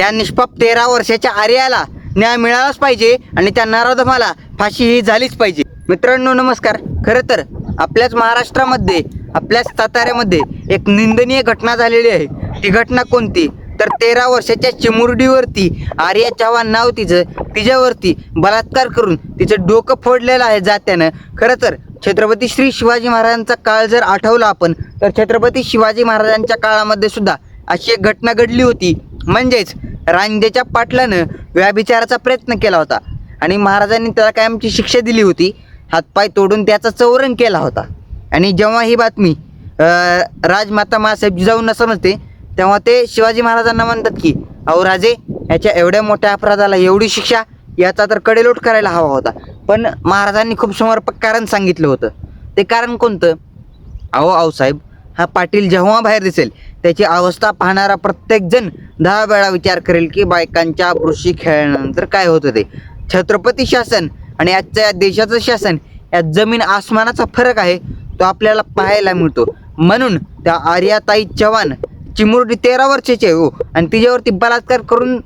त्या निष्पाप तेरा वर्षाच्या आर्याला न्याय मिळालाच पाहिजे आणि त्या नराधमाला फाशी ही झालीच पाहिजे. मित्रांनो नमस्कार. खरं तर आपल्याच महाराष्ट्रामध्ये आपल्याच साताऱ्यामध्ये एक निंदनीय घटना झालेली आहे. ती घटना कोणती? तर तेरा वर्षाच्या चिमुरडीवरती आर्या चव्हाण नाव तिचं तिच्यावरती बलात्कार करून तिचं डोकं फोडलेलं आहे जात्यानं. खरं तर छत्रपती श्री शिवाजी महाराजांचा काळ जर आठवला आपण तर छत्रपती शिवाजी महाराजांच्या काळामध्ये सुद्धा अशी एक घटना घडली होती. म्हणजेच रांदेच्या पाटलानं व्याभिचाराचा प्रयत्न केला होता. आणि महाराजांनी त्याला कायमची शिक्षा दिली होती. हातपाय तोडून त्याचा चौरण केला होता. आणि जेव्हा ही बातमी राजमाता मासाहेब जिजाऊंना समजते तेव्हा ते शिवाजी महाराजांना म्हणतात की अहो राजे याच्या एवढ्या मोठ्या अपराधाला एवढी शिक्षा याचा तर कडेलोट करायला हवा होता. पण महाराजांनी खूप समर्पक कारण सांगितलं होतं. ते कारण कोणतं? अहो आऊसाहेब हा पाटील जेव्हा बाहेर दिसेल त्याची अवस्था पाहणारा प्रत्येकजण दहा वेळा विचार करेल की बायकांच्या आबरूशी खेळल्यानंतर काय होतं ते छत्रपती शासन आणि आजच्या या देशाचं शासन यात जमीन आसमानाचा फरक आहे तो आपल्याला पाहायला मिळतो. म्हणून त्या आर्याताई चव्हाण चिमुरडी तेरा वर्षाची आहे हो. आणि तिच्यावरती बलात्कार करून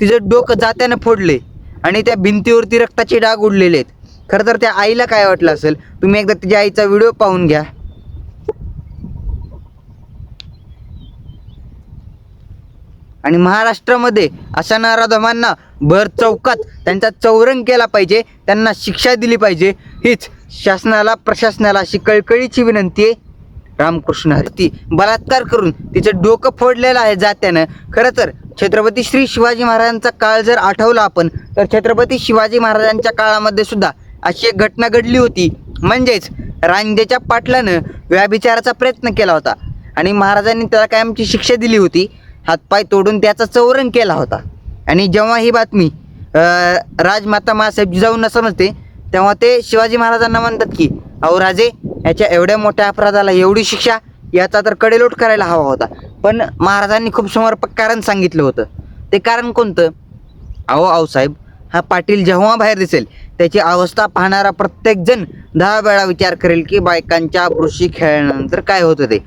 तिचं डोकं जात्यानं फोडले आणि त्या भिंतीवरती रक्ताचे डाग उडलेले आहेत. खरं तर त्या आईला काय वाटलं असेल? तुम्ही एकदा तिच्या आईचा व्हिडिओ पाहून घ्या. आणि महाराष्ट्रामध्ये अशा नराधमांना भर चौकात त्यांचा चौरंग केला पाहिजे त्यांना शिक्षा दिली पाहिजे हीच शासनाला प्रशासनाला अशी कळकळीची विनंती आहे. रामकृष्ण ती बलात्कार करून तिचं डोकं फोडलेलं आहे जात्यानं. खरं तर छत्रपती श्री शिवाजी महाराजांचा काळ जर आठवला आपण तर छत्रपती शिवाजी महाराजांच्या काळामध्ये सुद्धा अशी एक घटना घडली होती. म्हणजेच रांजेच्या पाटलानं व्याभिचाराचा प्रयत्न केला होता. आणि महाराजांनी त्याला कायमची शिक्षा दिली होती. हातपाय तोडून त्याचा चौरण केला होता. आणि जेव्हा ही बातमी राजमाता मासाहेब जाऊन समजते तेव्हा ते शिवाजी महाराजांना म्हणतात की अहो राजे याच्या एवढ्या मोठ्या अपराधाला एवढी शिक्षा याचा तर कडेलोट करायला हवा होता. पण महाराजांनी खूप समर्पक कारण सांगितलं होतं. ते कारण कोणतं? अहो आऊसाहेब हा पाटील जेव्हा बाहेर दिसेल त्याची अवस्था पाहणारा प्रत्येकजण दहा वेळा विचार करेल की बायकांच्या आबरूशी खेळल्यानंतर काय होतं ते.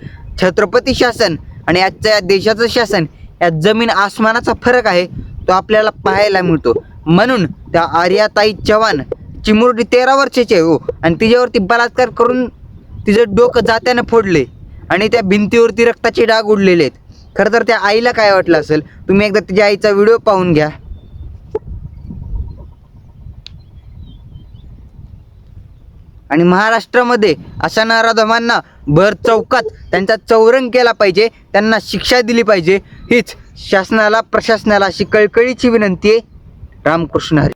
छत्रपती शासन आणि आजच्या या देशाचं शासन यात जमीन आसमानाचा फरक आहे तो आपल्याला पाहायला मिळतो. म्हणून त्या आर्याताई चव्हाण चिमुरडी तेरा वर्षाची आहे हो आणि तिच्यावरती बलात्कार करून तिचं डोकं जात्यानं फोडले आणि त्या भिंतीवरती रक्ताचे डाग उडलेले आहेत. खरं तर त्या आईला काय वाटलं असेल? तुम्ही एकदा तिच्या आईचा व्हिडिओ पाहून घ्या. आणि महाराष्ट्रामध्ये अशा नराधमांना भर चौकात त्यांचा चौरंग केला पाहिजे त्यांना शिक्षा दिली पाहिजे. हीच शासनाला प्रशासनाला अशी कळकळीची विनंती आहे. रामकृष्ण हरी.